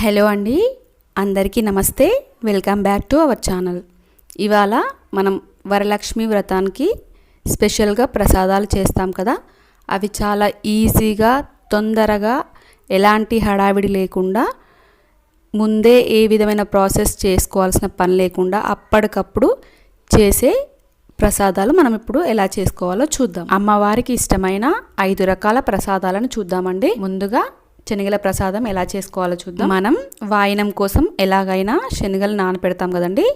Hello అండి అందరికీ నమస్తే. Welcome back to our channel. ఇవాళ మనం వరలక్ష్మి వ్రతానికి స్పెషల్గా ప్రసాదాలు చేస్తాం కదా. అవి చాలా ఈజీగా తొందరగా ఎలాంటి హడావిడి లేకుండా ముందే ఏ విధమైన ప్రాసెస్ చేసుకోవాల్సిన పని లేకుండా అప్పటికప్పుడు చేసే ప్రసాదాలు మనం ఇప్పుడు ఎలా చేసుకోవాలో చూద్దాం. అమ్మవారికి ఇష్టమైన ఐదు రకాల ప్రసాదాలను చూద్దామండి. ముందుగా శనగల ప్రసాదం ఎలా చేసుకోవాలో చూద్దాం. మనం వాయినం కోసం ఎలాగైనా శనగలు నానపెడతాం కదండి.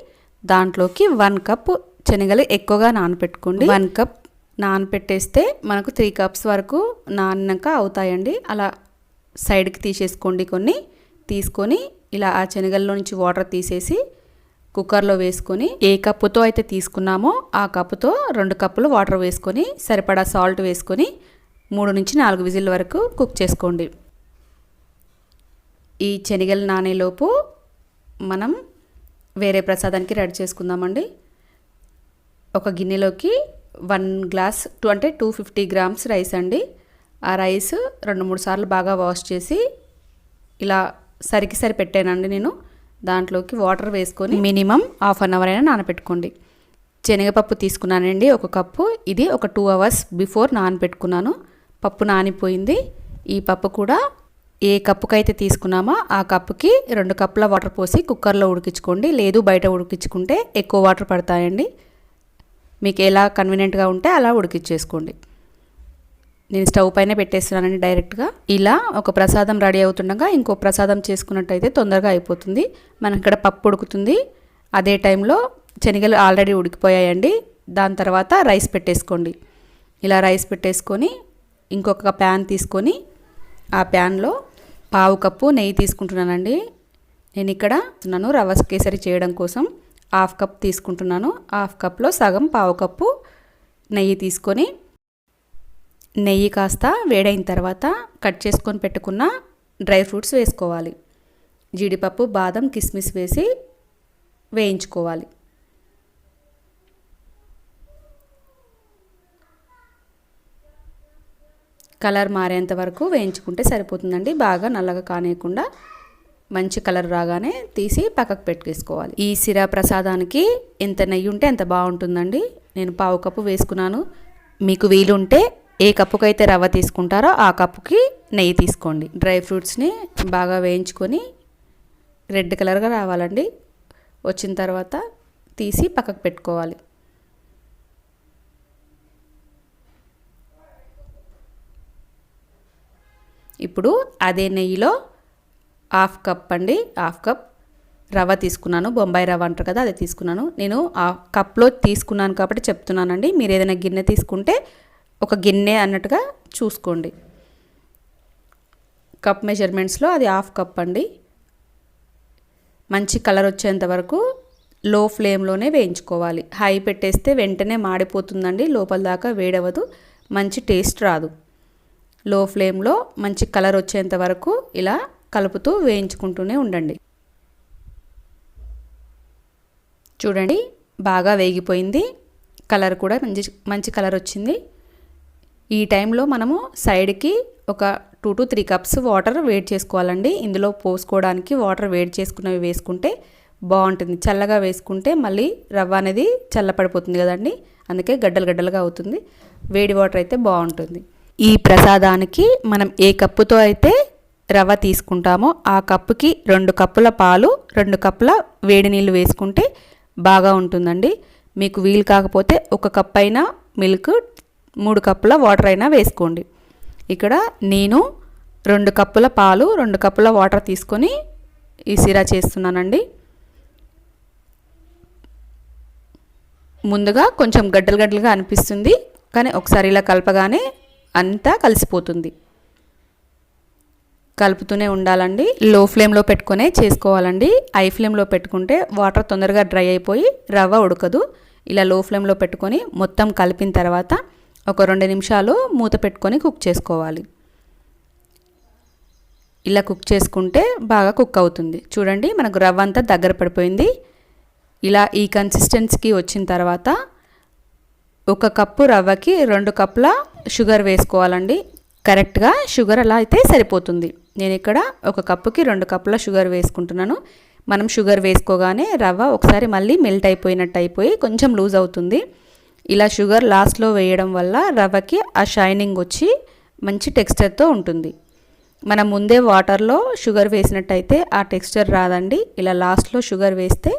దాంట్లోకి వన్ కప్ శనగలు ఎక్కువగా నానపెట్టుకోండి. వన్ కప్ నానపెట్టేస్తే మనకు త్రీ కప్స్ వరకు నానినాక అవుతాయండి. అలా సైడ్కి తీసేసుకోండి కొన్ని. తీసుకొని ఇలా ఆ శనగల్లో నుంచి వాటర్ తీసేసి కుక్కర్లో వేసుకొని ఏ కప్పుతో అయితే తీసుకున్నామో ఆ కప్పుతో రెండు కప్పులు వాటర్ వేసుకొని సరిపడా సాల్ట్ వేసుకొని మూడు నుంచి నాలుగు విజిల్ వరకు కుక్ చేసుకోండి. ఈ శనగలు నానేలోపు మనం వేరే ప్రసాదానికి రెడీ చేసుకుందామండి. ఒక గిన్నెలోకి వన్ గ్లాస్ టూ అంటే టూ ఫిఫ్టీ గ్రామ్స్ రైస్ అండి. ఆ రైస్ రెండు మూడు సార్లు బాగా వాష్ చేసి ఇలా సరికి సరి పెట్టానండి నేను. దాంట్లోకి వాటర్ వేసుకొని మినిమం హాఫ్ అన్ అవర్ అయినా నానబెట్టుకోండి శనగపప్పు తీసుకున్నానండి ఒక కప్పు. ఇది ఒక టూ అవర్స్ బిఫోర్ నానబెట్టుకున్నాను. పప్పు నానిపోయింది. ఈ పప్పు కూడా ఏ కప్పుకైతే తీసుకున్నామో ఆ కప్పుకి రెండు కప్పుల వాటర్ పోసి కుక్కర్లో ఉడికించుకోండి. లేదు బయట ఉడికించుకుంటే ఎక్కువ వాటర్ పడతాయండి. మీకు ఎలా కన్వీనియంట్గా ఉంటే అలా ఉడికించేసుకోండి. నేను స్టవ్ పైన పెట్టేస్తున్నానండి డైరెక్ట్గా. ఇలా ఒక ప్రసాదం రెడీ అవుతుండగా ఇంకో ప్రసాదం చేసుకున్నట్టయితే తొందరగా అయిపోతుంది. మనకి ఇక్కడ పప్పు ఉడుకుతుంది. అదే టైంలో శనగలు ఆల్రెడీ ఉడికిపోయాయండి. దాని తర్వాత రైస్ పెట్టేసుకోండి. ఇలా రైస్ పెట్టేసుకొని ఇంకొక ప్యాన్ తీసుకొని ఆ ప్యాన్లో పావు కప్పు నెయ్యి తీసుకుంటున్నానండి. నేను ఇక్కడ నన్ను రవ్వ కేసరి చేయడం కోసం హాఫ్ కప్ తీసుకుంటున్నాను. హాఫ్ కప్లో సగం పావు కప్పు నెయ్యి తీసుకొని నెయ్యి కాస్త వేడైన తర్వాత కట్ చేసుకొని పెట్టుకున్న డ్రై ఫ్రూట్స్ వేసుకోవాలి. జీడిపప్పు బాదం కిస్మిస్ వేసి వేయించుకోవాలి. కలర్ మారేంత వరకు వేయించుకుంటే సరిపోతుందండి. బాగా నల్లగా కానియకుండా మంచి కలర్ రాగానే తీసి పక్కకు పెట్టేసుకోవాలి. ఈ సిరా ప్రసాదానికి ఎంత నెయ్యి ఉంటే ఎంత బాగుంటుందండి. నేను పావు కప్పు వేసుకున్నాను. మీకు వీలుంటే ఏ కప్పుకైతే రవ్వ తీసుకుంటారో ఆ కప్పుకి నెయ్యి తీసుకోండి. డ్రై ఫ్రూట్స్ని బాగా వేయించుకొని రెడ్ కలర్గా రావాలండి. వచ్చిన తర్వాత తీసి పక్కకు పెట్టుకోవాలి. ఇప్పుడు అదే నెయ్యిలో హాఫ్ కప్ అండి హాఫ్ కప్ రవ్వ తీసుకున్నాను. బొంబాయి రవ్వ అంటారు కదా అది తీసుకున్నాను. నేను ఆ కప్లో తీసుకున్నాను కాబట్టి చెప్తున్నానండి. మీరు ఏదైనా గిన్నె తీసుకుంటే ఒక గిన్నె అన్నట్టుగా చూసుకోండి. కప్ మెజర్మెంట్స్లో అది హాఫ్ కప్ అండి. మంచి కలర్ వచ్చేంత వరకు లో ఫ్లేమ్లోనే వేయించుకోవాలి. హై పెట్టేస్తే వెంటనే మాడిపోతుందండి లోపల దాకా వేడవదు మంచి టేస్ట్ రాదు. లో ఫ్లేమ్లో మంచి కలర్ వచ్చేంత వరకు ఇలా కలుపుతూ వేయించుకుంటూనే ఉండండి. చూడండి బాగా వేగిపోయింది. కలర్ కూడా మంచి మంచి కలర్ వచ్చింది. ఈ టైంలో మనము సైడ్కి ఒక two to three cups water వేడి చేసుకోవాలండి. ఇందులో పోసుకోవడానికి వాటర్ వేడి చేసుకున్నవి వేసుకుంటే బాగుంటుంది. చల్లగా వేసుకుంటే మళ్ళీ రవ్వ అనేది చల్లపడిపోతుంది కదండి. అందుకే గడ్డలు గడ్డలుగా అవుతుంది. వేడి వాటర్ అయితే బాగుంటుంది. ఈ ప్రసాదానికి మనం ఏ కప్పుతో అయితే రవ్వ తీసుకుంటామో ఆ కప్పుకి రెండు కప్పుల పాలు రెండు కప్పుల వేడి నీళ్ళు వేసుకుంటే బాగా ఉంటుందండి. మీకు వీలు కాకపోతే ఒక కప్ అయినా మిల్క్ మూడు కప్పుల వాటర్ అయినా వేసుకోండి. ఇక్కడ నేను రెండు కప్పుల పాలు రెండు కప్పుల వాటర్ తీసుకొని ఈ సిరా చేస్తున్నానండి. ముందుగా కొంచెం గడ్డలు గడ్డలుగా అనిపిస్తుంది కానీ ఒకసారి ఇలా కలపగానే అంతా కలిసిపోతుంది. కలుపుతూనే ఉండాలండి. లో ఫ్లేమ్లో పెట్టుకునే చేసుకోవాలండి. హై ఫ్లేమ్లో పెట్టుకుంటే వాటర్ తొందరగా డ్రై అయిపోయి రవ్వ ఉడకదు. ఇలా లో ఫ్లేమ్లో పెట్టుకొని మొత్తం కలిపిన తర్వాత ఒక రెండు నిమిషాలు మూత పెట్టుకొని కుక్ చేసుకోవాలి. ఇలా కుక్ చేసుకుంటే బాగా కుక్ అవుతుంది. చూడండి మనకు రవ్వ అంతా దగ్గర పడిపోయింది. ఇలా ఈ కన్సిస్టెన్సీకి వచ్చిన తర్వాత ఒక కప్పు రవ్వకి రెండు కప్పుల షుగర్ వేసుకోవాలండి. కరెక్ట్గా షుగర్ అలా అయితే సరిపోతుంది. నేను ఇక్కడ ఒక కప్పుకి రెండు కప్పుల షుగర్ వేసుకుంటున్నాను. మనం షుగర్ వేసుకోగానే రవ్వ ఒకసారి మళ్ళీ మెల్ట్ అయిపోయినట్టు అయిపోయి కొంచెం లూజ్ అవుతుంది. ఇలా షుగర్ లాస్ట్లో వేయడం వల్ల రవ్వకి ఆ షైనింగ్ వచ్చి మంచి టెక్స్చర్తో ఉంటుంది. మనం ముందే వాటర్లో షుగర్ వేసినట్టయితే ఆ టెక్స్చర్ రాదండి. ఇలా లాస్ట్లో షుగర్ వేస్తే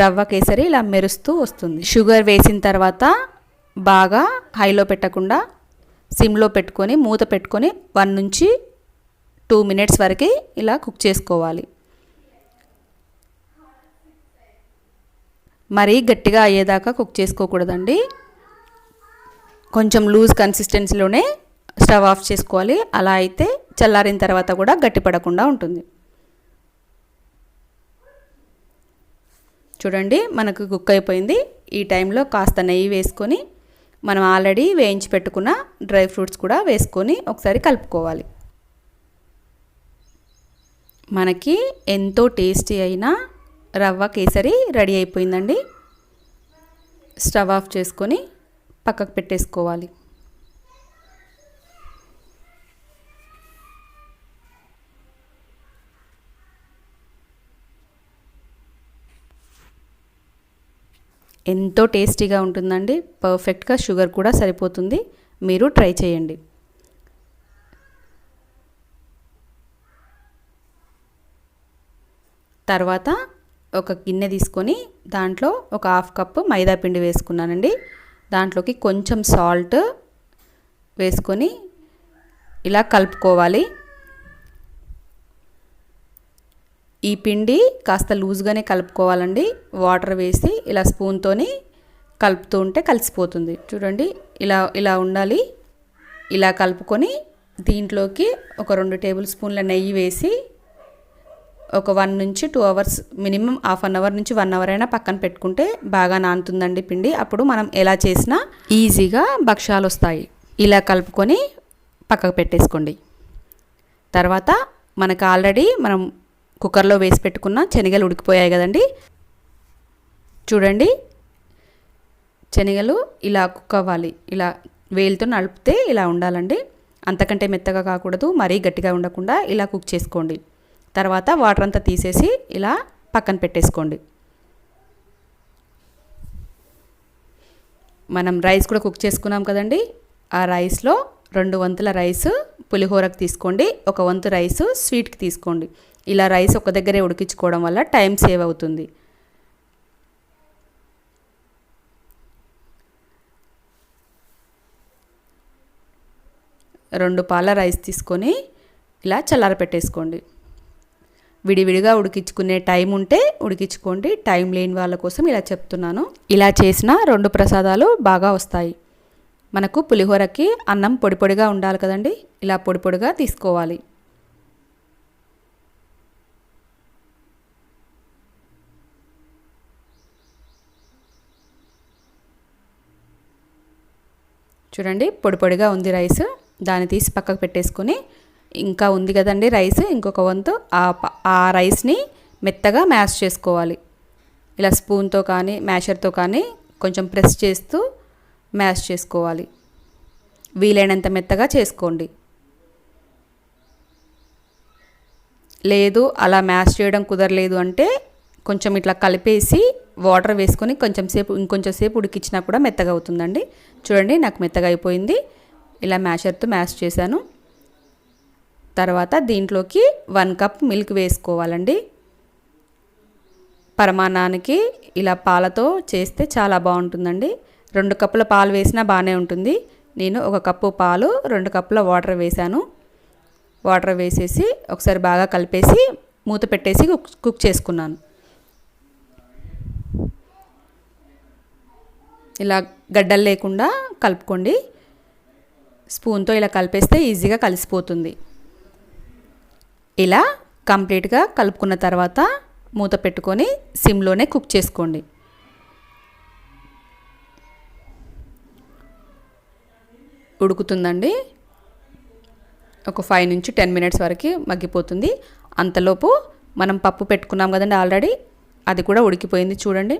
రవ్వ కేసరి ఇలా మెరుస్తూ వస్తుంది. షుగర్ వేసిన తర్వాత బాగా హైలో పెట్టకుండా సిమ్లో పెట్టుకొని మూత పెట్టుకొని వన్ నుంచి టూ మినిట్స్ వరకు ఇలా కుక్ చేసుకోవాలి. మరీ గట్టిగా అయ్యేదాకా కుక్ చేసుకోకూడదండి. కొంచెం లూజ్ కన్సిస్టెన్సీలోనే స్టవ్ ఆఫ్ చేసుకోవాలి. అలా అయితే చల్లారిన తర్వాత కూడా గట్టిపడకుండా ఉంటుంది. చూడండి మనకు కుక్ అయిపోయింది. ఈ టైంలో కాస్త నెయ్యి వేసుకొని మనం ఆల్రెడీ వేయించి పెట్టుకున్న డ్రై ఫ్రూట్స్ కూడా వేసుకొని ఒకసారి కలుపుకోవాలి. మనకి ఎంతో టేస్టీ అయిన రవ్వ కేసరి రెడీ అయిపోయిందండి. స్టవ్ ఆఫ్ చేసుకొని పక్కకు పెట్టేసుకోవాలి. ఎంతో టేస్టీగా ఉంటుందండి. పర్ఫెక్ట్గా షుగర్ కూడా సరిపోతుంది. మీరు ట్రై చేయండి. తర్వాత ఒక గిన్నె తీసుకొని దాంట్లో ఒక హాఫ్ కప్పు మైదా పిండి వేసుకున్నానండి. దాంట్లోకి కొంచెం సాల్ట్ వేసుకొని ఇలా కలుపుకోవాలి. ఈ పిండి కాస్త లూజ్గానే కలుపుకోవాలండి. వాటర్ వేసి ఇలా స్పూన్తోని కలుపుతూ ఉంటే కలిసిపోతుంది. చూడండి ఇలా ఇలా ఉండాలి. ఇలా కలుపుకొని దీంట్లోకి ఒక రెండు టేబుల్ స్పూన్ల నెయ్యి వేసి ఒక వన్ నుంచి two hours minimum half an hour నుంచి వన్ అవర్ అయినా పక్కన పెట్టుకుంటే బాగా నానుతుందండి పిండి. అప్పుడు మనం ఎలా చేసినా ఈజీగా భక్ష్యాలు వస్తాయి. ఇలా కలుపుకొని పక్కకు పెట్టేసుకోండి. తర్వాత మనకు ఆల్రెడీ మనం కుక్కర్లో వేసి పెట్టుకున్న శనగలు ఉడికిపోయాయి కదండి. చూడండి. శనగలు ఇలా కుక్ అవ్వాలి. ఇలా వేలుతో నలిపితే ఇలా ఉండాలండి. అంతకంటే మెత్తగా కాకూడదు మరీ గట్టిగా ఉండకుండా ఇలా కుక్ చేసుకోండి. తర్వాత వాటర్ అంతా తీసేసి ఇలా పక్కన పెట్టేసుకోండి. మనం రైస్ కూడా కుక్ చేసుకున్నాం కదండి. ఆ రైస్లో రెండు వంతుల రైస్ పులిహోరకు తీసుకోండి. ఒక వంతు రైస్ స్వీట్కి తీసుకోండి. ఇలా రైస్ ఒక దగ్గరే ఉడికించుకోవడం వల్ల టైం సేవ్ అవుతుంది. రెండు పాల రైస్ తీసుకొని ఇలా చల్లార పెట్టేసుకోండి. విడివిడిగా ఉడికించుకునే టైం ఉంటే ఉడికించుకోండి. టైం లేని వాళ్ళ కోసం ఇలా చెప్తున్నాను. ఇలా చేసిన రెండు ప్రసాదాలు బాగా వస్తాయి. మనకు పులిహోరకి అన్నం పొడి పొడిగా ఉండాలి కదండి. ఇలా పొడి పొడిగా తీసుకోవాలి. చూడండి పొడి పొడిగా ఉంది రైస్. దాన్ని తీసి పక్కకు పెట్టేసుకొని ఇంకా ఉంది కదండి రైస్ ఇంకొక వంతు. ఆ ఆ రైస్ని మెత్తగా మ్యాష్ చేసుకోవాలి. ఇలా స్పూన్తో కానీ మ్యాషర్తో కానీ కొంచెం ప్రెస్ చేస్తూ మ్యాష్ చేసుకోవాలి. వీలైనంత మెత్తగా చేసుకోండి. లేదు అలా మ్యాష్ చేయడం కుదరలేదు అంటే కొంచెం ఇట్లా కలిపేసి వాటర్ వేసుకొని కొంచెం సేపు ఇంకొంచెం సేపు ఉడికిచ్చినా కూడా మెత్తగా అవుతుందండి. చూడండి నాకు మెత్తగా అయిపోయింది. ఇలా మ్యాషర్తో మ్యాష్ చేశాను. తర్వాత దీంట్లోకి వన్ కప్ మిల్క్ వేసుకోవాలండి. పరమాణానికి ఇలా పాలతో చేస్తే చాలా బాగుంటుందండి. రెండు కప్పుల పాలు వేసినా బాగానే ఉంటుంది. నేను ఒక కప్పు పాలు రెండు కప్పుల వాటర్ వేశాను. వాటర్ వేసేసి ఒకసారి బాగా కలిపేసి మూత పెట్టేసి కుక్ కుక్ చేసుకున్నాను. ఇలా గడ్డలు లేకుండా కలుపుకోండి. స్పూన్తో ఇలా కలిపేస్తే ఈజీగా కలిసిపోతుంది. ఇలా కంప్లీట్గా కలుపుకున్న తర్వాత మూత పెట్టుకొని సిమ్లోనే కుక్ చేసుకోండి. ఉడుకుతుందండి. ఒక ఫైవ్ నుంచి టెన్ మినిట్స్ వరకు మగ్గిపోతుంది. అంతలోపు మనం పప్పు పెట్టుకున్నాం కదండి ఆల్రెడీ అది కూడా ఉడికిపోయింది చూడండి.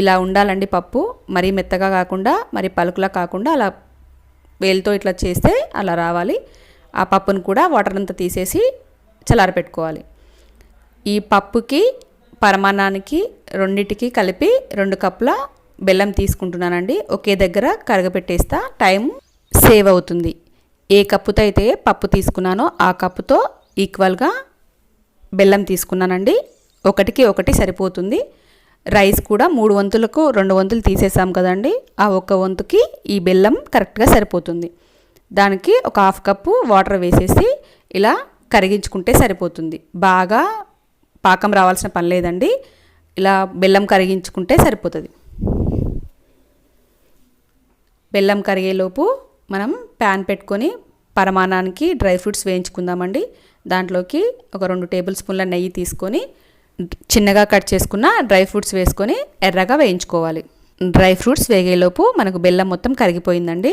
ఇలా ఉండాలండి పప్పు. మరీ మెత్తగా కాకుండా మరి పలుకులా కాకుండా అలా వేలుతో ఇట్లా చేస్తే అలా రావాలి. ఆ పప్పును కూడా వాటర్ అంతా తీసేసి చల్లారపెట్టుకోవాలి. ఈ పప్పుకి పరమాణానికి రెండిటికి కలిపి రెండు కప్పుల బెల్లం తీసుకుంటున్నానండి. ఒకే దగ్గర కరగపెట్టేస్తా టైం సేవ్ అవుతుంది. ఏ కప్పుతో అయితే పప్పు తీసుకున్నానో ఆ కప్పుతో ఈక్వల్గా బెల్లం తీసుకున్నానండి. ఒకటికి ఒకటి సరిపోతుంది. రైస్ కూడా మూడు వంతులకు రెండు వంతులు తీసేసాం కదండి. ఆ ఒక్క వంతుకి ఈ బెల్లం కరెక్ట్గా సరిపోతుంది. దానికి ఒక హాఫ్ కప్పు వాటర్ వేసేసి ఇలా కరిగించుకుంటే సరిపోతుంది. బాగా పాకం రావాల్సిన పని లేదండి. ఇలా బెల్లం కరిగించుకుంటే సరిపోతుంది. బెల్లం కరిగేలోపు మనం ప్యాన్ పెట్టుకొని పరమాణానికి డ్రై ఫ్రూట్స్ వేయించుకుందామండి. దాంట్లోకి ఒక రెండు టేబుల్ స్పూన్ల నెయ్యి తీసుకొని చిన్నగా కట్ చేసుకున్న డ్రై ఫ్రూట్స్ వేసుకొని ఎర్రగా వేయించుకోవాలి. డ్రై ఫ్రూట్స్ వేగేలోపు మనకు బెల్లం మొత్తం కరిగిపోయిందండి.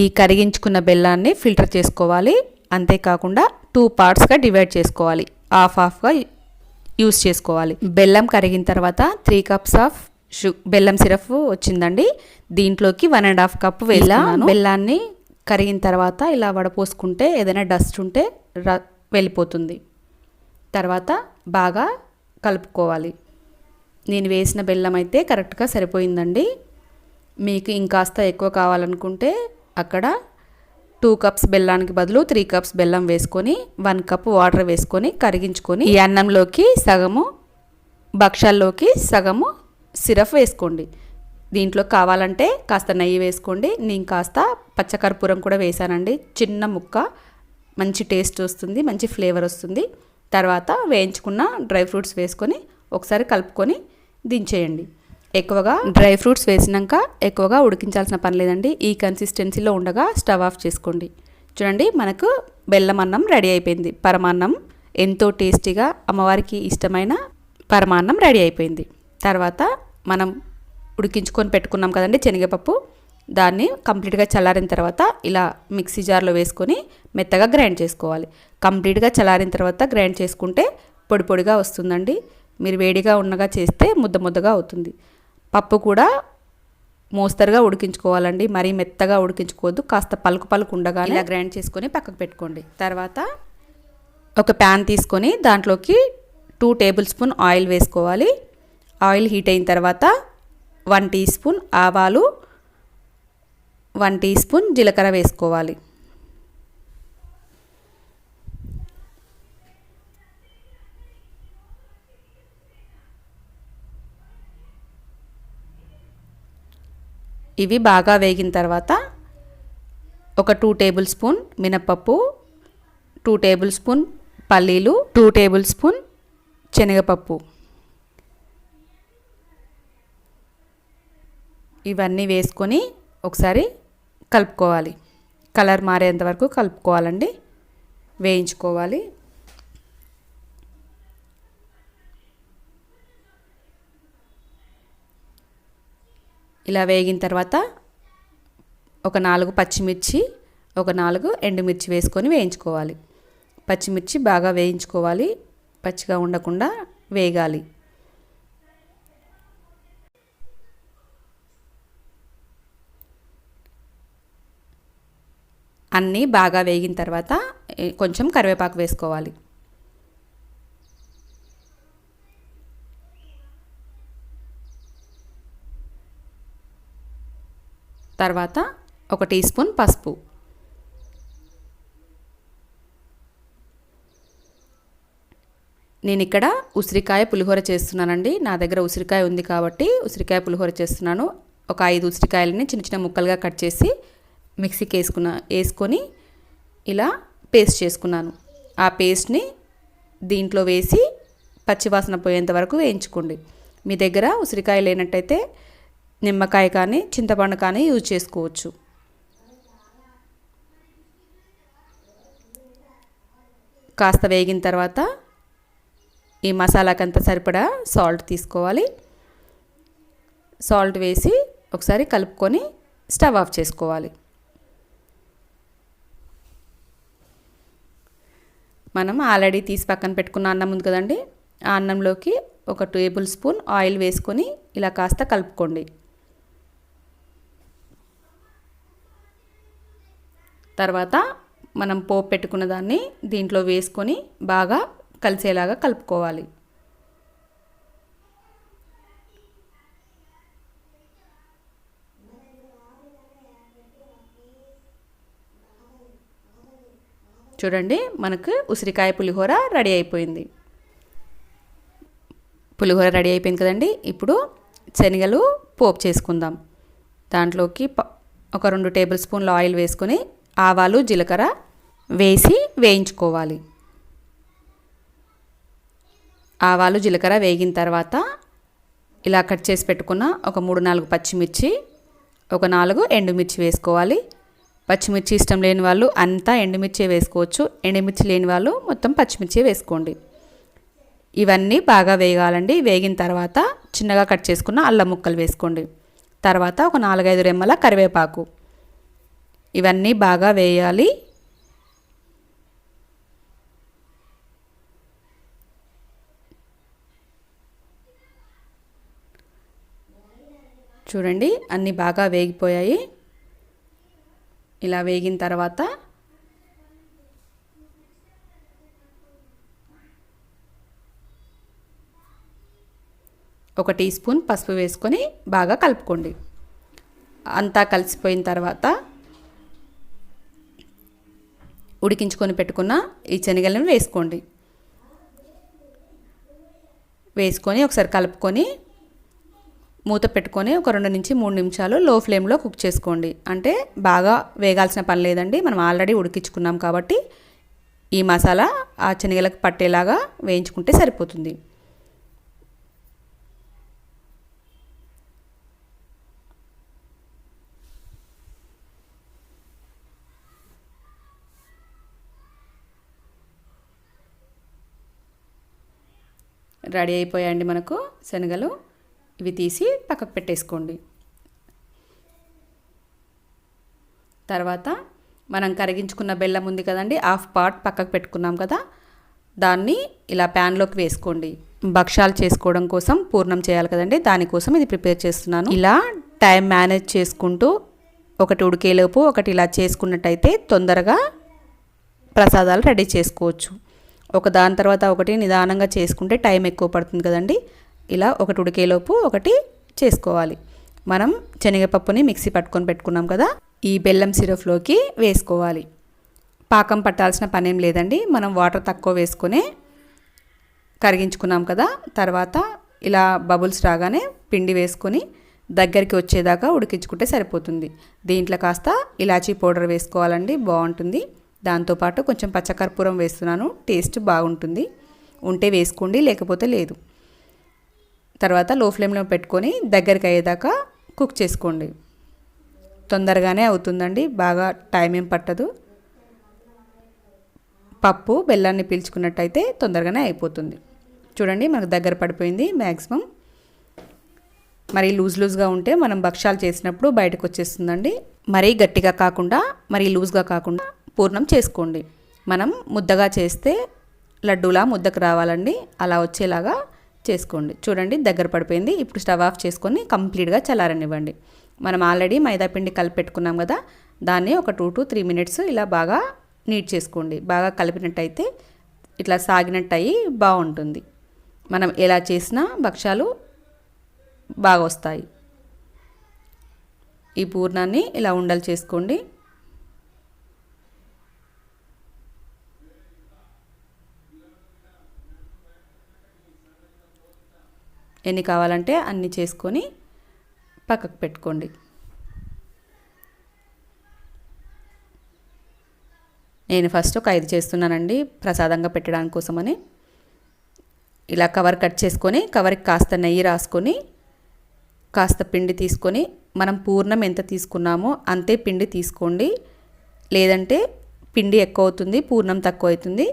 ఈ కరిగించుకున్న బెల్లాన్ని ఫిల్టర్ చేసుకోవాలి. అంతేకాకుండా టూ పార్ట్స్గా డివైడ్ చేసుకోవాలి. హాఫ్ హాఫ్గా యూస్ చేసుకోవాలి. బెల్లం కరిగిన తర్వాత త్రీ కప్స్ ఆఫ్ షు బెల్లం సిరప్ వచ్చిందండి. దీంట్లోకి వన్ అండ్ హాఫ్ కప్ వేలా బెల్లాన్ని కరిగిన తర్వాత ఇలా వడపోసుకుంటే ఏదైనా డస్ట్ ఉంటే వెళ్ళిపోతుంది. తర్వాత బాగా కలుపుకోవాలి. నేను వేసిన బెల్లం అయితే కరెక్ట్గా సరిపోయిందండి. మీకు ఇంకాస్త ఎక్కువ కావాలనుకుంటే అక్కడ టూ కప్స్ బెల్లానికి బదులు త్రీ కప్స్ బెల్లం వేసుకొని వన్ కప్ వాటర్ వేసుకొని కరిగించుకొని ఈ అన్నంలోకి సగము భక్షాల్లోకి సగము సిరప్ వేసుకోండి. దీంట్లో కావాలంటే కాస్త నెయ్యి వేసుకోండి. నేను కాస్త పచ్చకర్పూరం కూడా వేసానండి చిన్న ముక్క మంచి టేస్ట్ వస్తుంది మంచి ఫ్లేవర్ వస్తుంది. తర్వాత వేయించుకున్న డ్రై ఫ్రూట్స్ వేసుకొని ఒకసారి కలుపుకొని దించేయండి. ఎక్కువగా డ్రై ఫ్రూట్స్ వేసినాక ఎక్కువగా ఉడికించాల్సిన పని లేదండి. ఈ కన్సిస్టెన్సీలో ఉండగా స్టవ్ ఆఫ్ చేసుకోండి. చూడండి మనకు బెల్లం అన్నం రెడీ అయిపోయింది. పరమాన్నం ఎంతో టేస్టీగా అమ్మవారికి ఇష్టమైన పరమాన్నం రెడీ అయిపోయింది. తర్వాత మనం ఉడికించుకొని పెట్టుకున్నాం కదండి శనగపప్పు. దాన్ని కంప్లీట్గా చల్లారిన తర్వాత ఇలా మిక్సీ జార్లో వేసుకొని మెత్తగా గ్రైండ్ చేసుకోవాలి. కంప్లీట్గా చల్లారిన తర్వాత గ్రైండ్ చేసుకుంటే పొడి పొడిగా వస్తుందండి. మీరు వేడిగా ఉన్నగా చేస్తే ముద్ద ముద్దగా అవుతుంది. పప్పు కూడా మోస్తరుగా ఉడికించుకోవాలండి. మరీ మెత్తగా ఉడికించుకోవద్దు. కాస్త పలుకు పలుకు ఉండగా ఇలా గ్రైండ్ చేసుకొని పక్కకు పెట్టుకోండి. తర్వాత ఒక ప్యాన్ తీసుకొని దాంట్లోకి టూ టేబుల్ స్పూన్ ఆయిల్ వేసుకోవాలి. ఆయిల్ హీట్ అయిన తర్వాత వన్ టీ స్పూన్ ఆవాలు వన్ టీ స్పూన్ జీలకర్ర వేసుకోవాలి. ఇవి బాగా వేగిన తర్వాత ఒక టూ టేబుల్ స్పూన్ మినపప్పు టూ టేబుల్ స్పూన్ పల్లీలు టూ టేబుల్ స్పూన్ శనగపప్పు. ఇవన్నీ వేసుకొని ఒకసారి కలుపుకోవాలి. కలర్ మారేంత వరకు కలుపుకోవాలండి. వేయించుకోవాలి. ఇలా వేగిన తర్వాత ఒక నాలుగు పచ్చిమిర్చి ఒక నాలుగు ఎండుమిర్చి వేసుకొని వేయించుకోవాలి. పచ్చిమిర్చి బాగా వేయించుకోవాలి. పచ్చిగా ఉండకుండా వేగాలి. అన్నీ బాగా వేగిన తర్వాత కొంచెం కరివేపాకు వేసుకోవాలి. తర్వాత ఒక టీ స్పూన్ పసుపు. నేను ఇక్కడ ఉసిరికాయ పులిహోర చేస్తున్నానండి. నా దగ్గర ఉసిరికాయ ఉంది కాబట్టి ఉసిరికాయ పులిహోర చేస్తున్నాను. ఒక ఐదు ఉసిరికాయలని చిన్న చిన్న ముక్కలుగా కట్ చేసి మిక్సీకి వేసుకున్న వేసుకొని ఇలా పేస్ట్ చేసుకున్నాను. ఆ పేస్ట్ని దీంట్లో వేసి పచ్చివాసన పోయేంత వరకు వేయించుకోండి. మీ దగ్గర ఉసిరికాయ లేనట్టయితే నిమ్మకాయ కానీ చింతపండు కానీ యూజ్ చేసుకోవచ్చు. కాస్త వేగిన తర్వాత ఈ మసాలాకంత సరిపడా సాల్ట్ తీసుకోవాలి. సాల్ట్ వేసి ఒకసారి కలుపుకొని స్టవ్ ఆఫ్ చేసుకోవాలి. మనం ఆల్రెడీ తీసి పక్కన పెట్టుకున్న అన్నం ఉంది కదండి ఆ అన్నంలోకి ఒక టేబుల్ స్పూన్ ఆయిల్ వేసుకొని ఇలా కాస్త కలుపుకోండి. తర్వాత మనం పోపు పెట్టుకున్న దాన్ని దీంట్లో వేసుకొని బాగా కలిసేలాగా కలుపుకోవాలి. చూడండి మనకు ఉసిరికాయ పులిహోర రెడీ అయిపోయింది. పులిహోర రెడీ అయిపోయింది కదండి. ఇప్పుడు శనగలు పోపు చేసుకుందాం. దాంట్లోకి ఒక రెండు టేబుల్ స్పూన్లు ఆయిల్ వేసుకొని ఆవాలు జీలకర్ర వేసి వేయించుకోవాలి. ఆవాలు జీలకర్ర వేగిన తర్వాత ఇలా కట్ చేసి పెట్టుకున్న ఒక మూడు నాలుగు పచ్చిమిర్చి ఒక నాలుగు ఎండుమిర్చి వేసుకోవాలి. పచ్చిమిర్చి ఇష్టం లేని వాళ్ళు అంతా ఎండుమిర్చి వేసుకోవచ్చు. ఎండుమిర్చి లేని వాళ్ళు మొత్తం పచ్చిమిర్చి వేసుకోండి. ఇవన్నీ బాగా వేగాలండి. వేగిన తర్వాత చిన్నగా కట్ చేసుకున్న అల్లం ముక్కలు వేసుకోండి. తర్వాత ఒక నాలుగైదు రెమ్మల కరివేపాకు. ఇవన్నీ బాగా వేయాలి. చూడండి అన్నీ బాగా వేగిపోయాయి. ఇలా వేగిన తర్వాత ఒక టీ స్పూన్ పసుపు వేసుకొని బాగా కలుపుకోండి. అంతా కలిసిపోయిన తర్వాత ఉడికించుకొని పెట్టుకున్న ఈ శనగలను వేసుకోండి. వేసుకొని ఒకసారి కలుపుకొని మూత పెట్టుకొని ఒక రెండు నుంచి మూడు నిమిషాలు లో ఫ్లేమ్లో కుక్ చేసుకోండి. అంటే బాగా వేగాల్సిన పని లేదండి. మనం ఆల్రెడీ ఉడికించుకున్నాం కాబట్టి ఈ మసాలా ఆ శనగలకు పట్టేలాగా వేయించుకుంటే సరిపోతుంది. రెడీ అయిపోయాయండి మనకు శనగలు. ఇవి తీసి పక్కకు పెట్టేసుకోండి. తర్వాత మనం కరిగించుకున్న బెల్లం ఉంది కదండి హాఫ్ పార్ట్ పక్కకు పెట్టుకున్నాం కదా దాన్ని ఇలా ప్యాన్లోకి వేసుకోండి. భక్షాలు చేసుకోవడం కోసం పూర్ణం చేయాలి కదండి దానికోసం ఇది ప్రిపేర్ చేస్తున్నాను. ఇలా టైం మేనేజ్ చేసుకుంటూ ఒకటి ఉడికేలోపు ఒకటి ఇలా చేసుకున్నట్టయితే తొందరగా ప్రసాదాలు రెడీ చేసుకోవచ్చు. ఒక దాని తర్వాత ఒకటి నిదానంగా చేసుకుంటే టైం ఎక్కువ పడుతుంది కదండి ఇలా ఒకటి ఉడికేలోపు ఒకటి చేసుకోవాలి. మనం శనగపప్పుని మిక్సీ పట్టుకొని పెట్టుకున్నాం కదా ఈ బెల్లం సిరప్లోకి వేసుకోవాలి. పాకం పట్టాల్సిన పనేం లేదండి. మనం వాటర్ తక్కువ వేసుకొని కరిగించుకున్నాం కదా తర్వాత ఇలా బబుల్స్ రాగానే పిండి వేసుకొని దగ్గరికి వచ్చేదాకా ఉడికించుకుంటే సరిపోతుంది. దీంట్లో కాస్త ఇలాచీ పౌడర్ వేసుకోవాలండి బాగుంటుంది. దాంతోపాటు కొంచెం పచ్చకర్పూరం వేస్తున్నాను టేస్ట్ బాగుంటుంది. ఉంటే వేసుకోండి లేకపోతే లేదు. తర్వాత లో ఫ్లేమ్లో పెట్టుకొని దగ్గరికి అయ్యేదాకా కుక్ చేసుకోండి. తొందరగానే అవుతుందండి బాగా టైం ఏం పట్టదు. పప్పు బెల్లాన్ని పీల్చుకున్నట్టయితే తొందరగానే అయిపోతుంది. చూడండి మనకు దగ్గర పడిపోయింది మ్యాక్సిమం మరి లూజ్ లూజ్గా ఉంటే మనం భక్ష్యాలు చేసినప్పుడు బయటకు వచ్చేస్తుందండి. మరీ గట్టిగా కాకుండా మరీ లూజ్గా కాకుండా పూర్ణం చేసుకోండి. మనం ముద్దగా చేస్తే లడ్డూలా ముద్దకు రావాలండి. అలా వచ్చేలాగా చేసుకోండి. చూడండి దగ్గర పడిపోయింది. ఇప్పుడు స్టవ్ ఆఫ్ చేసుకొని కంప్లీట్గా చల్లారనివ్వండి. మనం ఆల్రెడీ మైదాపిండి కలిపి పెట్టుకున్నాం కదా దాన్ని ఒక టూ టు త్రీ మినిట్స్ ఇలా బాగా నీట్ చేసుకోండి. బాగా కలిపినట్టయితే ఇట్లా సాగినట్టు అయ్యి బాగుంటుంది. మనం ఎలా చేసినా భక్ష్యాలు బాగా వస్తాయి ఈ పూర్ణాన్ని ఇలా ఉండలు చేసుకోండి. ఎన్ని కావాలంటే అన్ని చేసుకొని పక్కకు పెట్టుకోండి. నేను ఫస్ట్ ఒక ఐదు చేస్తున్నానండి ప్రసాదంగా పెట్టడానికి కోసమని. ఇలా కవర్ కట్ చేసుకొని కవర్కి కాస్త నెయ్యి రాసుకొని కాస్త పిండి తీసుకొని మనం పూర్ణం ఎంత తీసుకున్నామో అంతే పిండి తీసుకోండి. లేదంటే పిండి ఎక్కువ అవుతుంది పూర్ణం తక్కువ అవుతుంది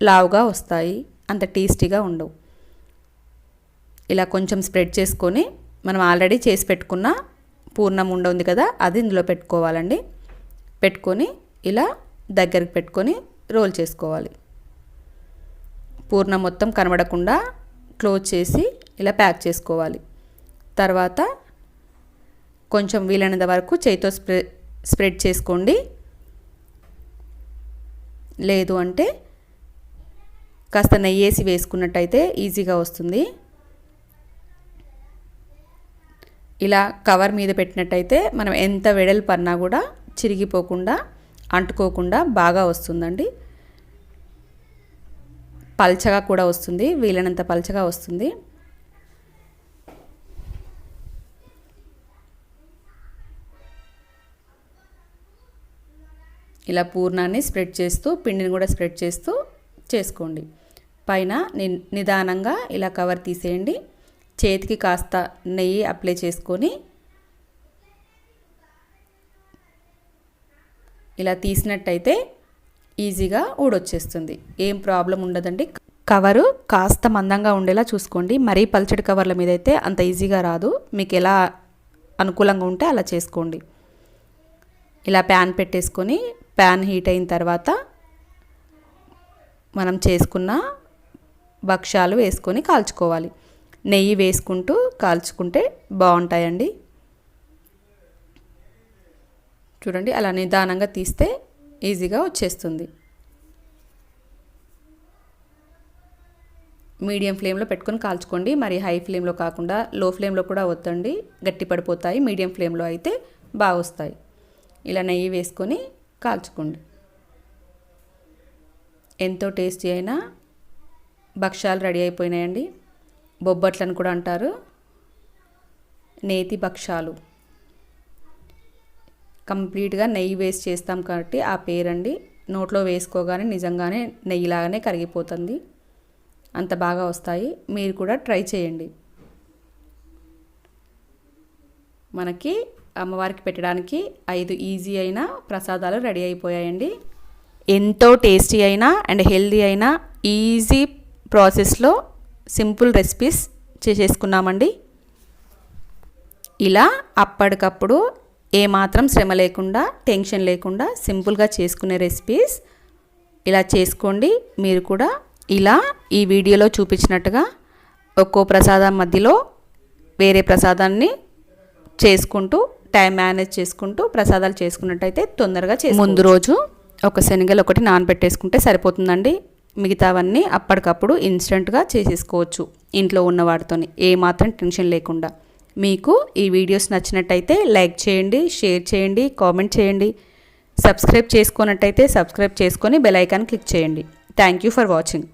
లావుగా వస్తాయి అంత టేస్టీగా ఉండవు. ఇలా కొంచెం స్ప్రెడ్ చేసుకొని మనం ఆల్రెడీ చేసి పెట్టుకున్న పూర్ణం ఉండ ఉంది కదా అది ఇందులో పెట్టుకోవాలండి. పెట్టుకొని ఇలా దగ్గరికి పెట్టుకొని రోల్ చేసుకోవాలి. పూర్ణం మొత్తం కనబడకుండా క్లోజ్ చేసి ఇలా ప్యాక్ చేసుకోవాలి. తర్వాత కొంచెం వీలైనంత వరకు చేతితో స్ప్రె స్ప్రెడ్ చేసుకోండి. లేదు అంటే కాస్త నెయ్యి వేసి వేసుకున్నట్టయితే ఈజీగా వస్తుంది. ఇలా కవర్ మీద పెట్టినట్టయితే మనం ఎంత వెడల్పు అన్నా కూడా చిరిగిపోకుండా అంటుకోకుండా బాగా వస్తుందండి. పల్చగా కూడా వస్తుంది వీలైనంత పల్చగా వస్తుంది. ఇలా పూర్ణాన్ని స్ప్రెడ్ చేస్తూ పిండిని కూడా స్ప్రెడ్ చేస్తూ చేసుకోండి. పైన నిదానంగా ఇలా కవర్ తీసేయండి. చేతికి కాస్త నెయ్యి అప్లై చేసుకొని ఇలా తీసినట్టయితే ఈజీగా ఊడొచ్చేస్తుంది. ఏం ప్రాబ్లం ఉండదండి. కవరు కాస్త మందంగా ఉండేలా చూసుకోండి. మరీ పల్చడి కవర్ల మీద అయితే అంత ఈజీగా రాదు. మీకు ఎలా అనుకూలంగా ఉంటే అలా చేసుకోండి. ఇలా ప్యాన్ పెట్టేసుకొని ప్యాన్ హీట్ అయిన తర్వాత మనం చేసుకున్న భక్ష్యాలు వేసుకొని కాల్చుకోవాలి. నెయ్యి వేసుకుంటూ కాల్చుకుంటే బాగుంటాయండి. చూడండి అలా నిదానంగా తీస్తే ఈజీగా వచ్చేస్తుంది. మీడియం ఫ్లేమ్లో పెట్టుకొని కాల్చుకోండి. మరి హై ఫ్లేమ్లో కాకుండా లో ఫ్లేమ్లో కూడా వద్దండి. గట్టి పడిపోతాయి. మీడియం ఫ్లేమ్లో అయితే బాగా వస్తాయి. ఇలా నెయ్యి వేసుకొని కాల్చుకోండి. ఎంతో టేస్టీ అయినా భక్ష్యాలు రెడీ అయిపోయినాయండి. బొబ్బట్లని కూడా అంటారు. నేతి భక్షాలు. కంప్లీట్గా నెయ్యి వేస్ట్ చేస్తాం కాబట్టి ఆ పేరండి. నోట్లో వేసుకోగానే నిజంగానే నెయ్యిలాగానే కరిగిపోతుంది. అంత బాగా వస్తాయి. మీరు కూడా ట్రై చేయండి. మనకి అమ్మవారికి పెట్టడానికి ఐదు ఈజీ అయిన ప్రసాదాలు రెడీ అయిపోయాయండి. ఎంతో టేస్టీ అయినా అండ్ హెల్దీ అయినా ఈజీ ప్రాసెస్లో సింపుల్ రెసిపీస్ చేసేసుకున్నామండి. ఇలా అప్పటికప్పుడు ఏమాత్రం శ్రమ లేకుండా టెన్షన్ లేకుండా సింపుల్గా చేసుకునే రెసిపీస్ ఇలా చేసుకోండి. మీరు కూడా ఇలా ఈ వీడియోలో చూపించినట్టుగా ఒక్కో ప్రసాదం మధ్యలో వేరే ప్రసాదాన్ని చేసుకుంటూ టైం మేనేజ్ చేసుకుంటూ ప్రసాదాలు చేసుకున్నట్టయితే తొందరగా చే ముందు రోజు ఒక శనగలు ఒకటి నానబెట్టేసుకుంటే సరిపోతుందండి. మిగతావన్నీ అప్పటికప్పుడు ఇన్స్టెంట్గా చేసేసుకోవచ్చు ఇంట్లో ఉన్న వాటితోని ఏమాత్రం టెన్షన్ లేకుండా. మీకు ఈ వీడియోస్ నచ్చినట్టయితే లైక్ చేయండి షేర్ చేయండి కామెంట్ చేయండి. సబ్స్క్రైబ్ చేసుకున్నట్టయితే సబ్స్క్రైబ్ చేసుకొని బెల్ ఐకాన్ క్లిక్ చేయండి. Thank you for watching.